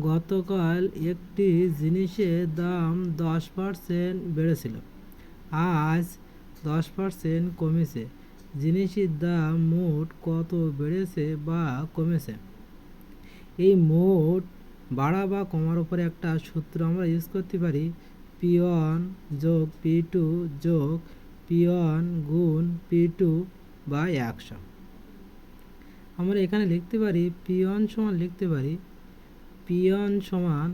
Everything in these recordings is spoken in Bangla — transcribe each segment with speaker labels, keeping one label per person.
Speaker 1: গতকাল একটি জিনিসের দাম দশ পারসেন্ট বেড়েছিল। আজ দশ পারসেন্ট কমেছে। জিনিসের দাম মোট কত বেড়েছে বা কমেছে? এই মোট বাড়া বা কমার উপরে একটা সূত্র আমরা ইউজ করতে পারি। পি ওয়ান যোগ পি টু যোগ পি ওয়ান গুণ পি টু বা একশো। আমরা এখানে লিখতে পারি পি ওয়ান সমান লিখতে পারি পি ওয়ান সমান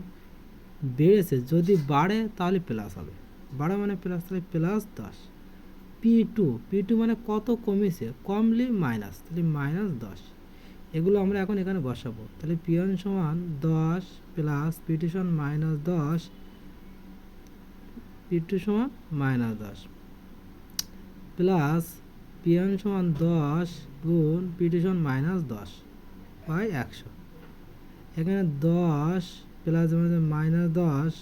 Speaker 1: বেড়েছে, যদি বাড়ে তাহলে প্লাস হবে। বাড়া মানে প্লাস তাহলে প্লাস দশ। পি টু পি টু মানে কত কমেছে? কমলি মাইনাস তাহলে মাইনাস দশ। এগুলো আমরা এখন এখানে বসাবো। তাহলে পি ওয়ান সমান দশ প্লাস পি টু সমান মাইনাস দশ। পি টু সমান মাইনাস দশ। প্লাস পি ওয়ান সমান দশ গুণ পি টু সমান মাইনাস দশ বাই একশো। এখানে দশ প্লাস মানে মাইনাস দশ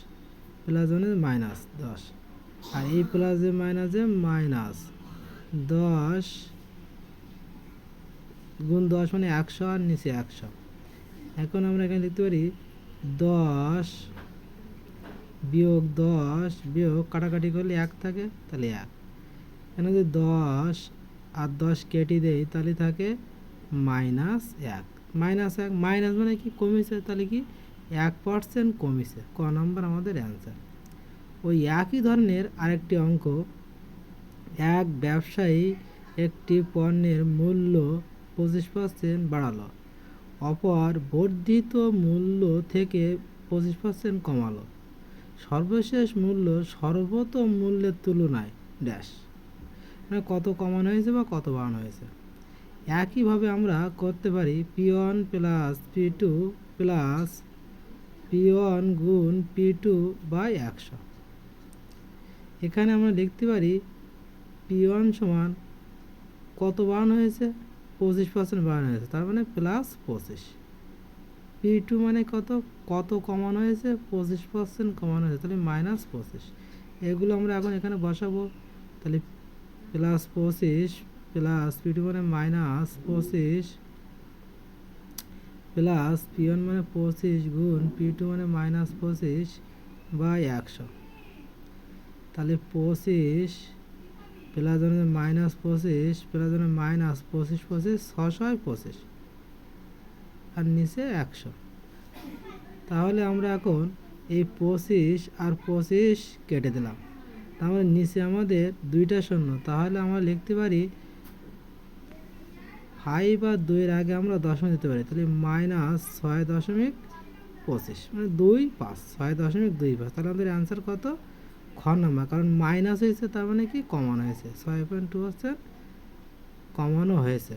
Speaker 1: প্লাস মানে মাইনাস দশ। আর এই প্লাসে মাইনাসে মাইনাস দশ গুণ দশ মানে একশো আর নিচে একশো। এখন আমরা এখানে লিখতে পারি দশ বিয়োগ দশ বিয়োগ কাটাকাটি করলে এক থাকে, তাহলে এক। এখানে যদি দশ আর দশ কেটে দেই, তাহলে থাকে মাইনাস এক। মাইনাস এক, মাইনাস মানে কি? কমেছে, তাহলে কি? এক পার্সেন্ট কমেছে। ক নম্বর আমাদের অ্যান্সার ওই একই ধরনের আরেকটি অঙ্ক, এক ব্যবসায়ী একটি পণ্যের মূল্য পঁচিশ পার্সেন্ট বাড়ালো, অপর বর্ধিত মূল্য থেকে পঁচিশ পার্সেন্ট কমালো। সর্বশেষ মূল্য সর্বোত্তম মূল্যের তুলনায় ড্যাশ মানে কত কমানো হয়েছে বা কত বাড়ানো হয়েছে? একইভাবে আমরা করতে পারি P plus P two plus P গুণ পি টু বাই একশো। এখানে আমরা লিখতে পারি পি সমান কত বাড়ানো হয়েছে? পঁচিশ পার্সেন্ট বাড়ানো হয়েছে, তার মানে প্লাস পঁচিশ। পি টু মানে কত? কত কমানো হয়েছে? পঁচিশ পার্সেন্ট কমানো হয়েছে, তাহলে মাইনাস পঁচিশ। এগুলো আমরা এখন এখানে বসাবো, তাহলে প্লাস পঁচিশ প্লাস পি টু মানে মাইনাস পঁচিশ, প্লাস পি ওয়ান মানে পঁচিশ গুণ পি টু মানে মাইনাস পঁচিশ বাই একশো। তাহলে পঁচিশ প্লাস মানে মাইনাস পঁচিশ, প্লাস মানে মাইনাস পঁচিশ পঁচিশ, ছশো পঁচিশ। আর নিচে একশো। তাহলে আমরা এখন এই পঁচিশ আর পঁচিশ কেটে দিলাম। তাহলে নিচে আমাদের দুইটা শূন্য। তাহলে আমরা লিখতে পারি ফাইভ আর দুইয়ের আগে আমরা দশমিক দিতে পারি, তাহলে মাইনাস ছয় দশমিক পঁচিশ মানে দুই পাঁচ, ছয় দশমিক দুই পাঁচ, তাহলে আমাদের অ্যান্সার কত? খ নম্বর, কারণ মাইনাস হয়েছে, তার মানে কি? কমানো হয়েছে, ছয় পয়েন্ট টু পার্সেন্ট কমানো হয়েছে।